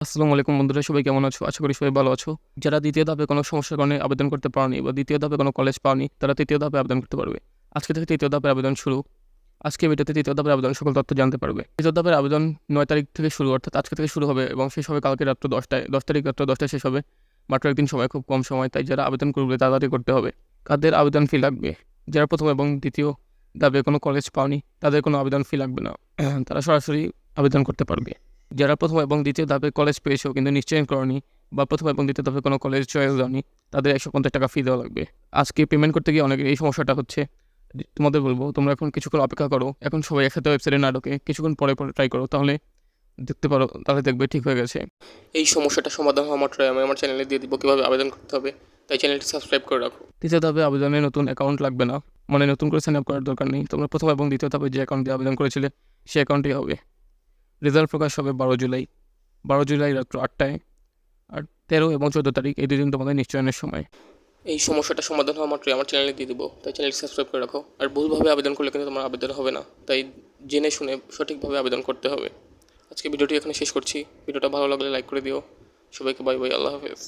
আসসালামু আলাইকুম বন্ধুরা, সবাই কেমন আছো? আশা করি সবাই ভালো আছো। যারা দ্বিতীয় ধাপে কোনো সমস্যার কারণে আবেদন করতে পারেনি বা দ্বিতীয় ধাপে কোনো কলেজ পাওনি, তারা তৃতীয় ধাপে আবেদন করতে পারবে। আজকে থেকে তৃতীয় ধাপের আবেদন শুরু। আজকে ভিডিওতে তৃতীয় ধাপের আবেদন সকল তথ্য জানতে পারবে। তৃতীয় ধাপের আবেদন নয় তারিখ থেকে শুরু, অর্থাৎ আজকে থেকে শুরু হবে এবং শেষ হবে কালকে রাত্র দশটায়। দশ তারিখ রাত্র দশটায় শেষ হবে। মাত্র একদিন সময়, খুব কম সময়, তাই যারা আবেদন করবে, তাড়াতাড়ি করতে হবে। কাদের আবেদন ফি লাগবে? যারা প্রথম এবং দ্বিতীয় ধাপে কোনো কলেজ পাওনি, তাদের কোনো আবেদন ফি লাগবে না। তারা সরাসরি আবেদন করতে পারবে। যারা প্রথম এবং দ্বিতীয় ধাপে কলেজ পেয়েছ কিন্তু নিশ্চয়ই করনি বা প্রথম এবং দ্বিতীয় ধাপে কোনো কলেজ চয়েস দাওনি তাদের একশো পঞ্চাশ টাকা ফি দেওয়া লাগবে। আজকে পেমেন্ট করতে গিয়ে অনেকের এই সমস্যাটা হচ্ছে। তোমাদের বলব তোমরা এখন কিছুক্ষণ অপেক্ষা করো এখন সবাই একসাথে ওয়েবসাইটে না ঢোকে কিছুক্ষণ পরে পরে ট্রাই করো তাহলে দেখতে পারো তাহলে দেখবে ঠিক হয়ে গেছে। এই সমস্যাটা সমাধান হওয়া মাত্র আমি আমার চ্যানেলে দিয়ে দিব কীভাবে আবেদন করতে হবে তাই চ্যানেলটি সাবস্ক্রাইব করে রাখো। দ্বিতীয় ধাপে আবেদনে নতুন অ্যাকাউন্ট লাগবে না মানে নতুন করে সাইন আপ করার দরকার নেই। তোমরা প্রথম এবং দ্বিতীয় ধাপে যে অ্যাকাউন্ট দিয়ে আবেদন করেছিলে সেই অ্যাকাউন্টই হবে। রেজাল্ট প্রকাশ হবে বারো জুলাই। বারো জুলাই রাত্র আটটায় আর তেরো এবং চোদ্দ তারিখ এই দুদিন তোমাদের নিশ্চয়নের সময়। এই সমস্যাটা সমাধান হওয়া মাত্রই আমার চ্যানেলে দিয়ে দেবো। তাই চ্যানেল সাবস্ক্রাইব করে রাখো। আর ভুলভাবে আবেদন করলে কিন্তু তোমার আবেদন হবে না। তাই জেনে শুনে সঠিকভাবে আবেদন করতে হবে। আজকে ভিডিওটি এখানে শেষ করছি। ভিডিওটা ভালো লাগলে লাইক করে দিও। সবাইকে বাই বাই আল্লাহ হাফেজ।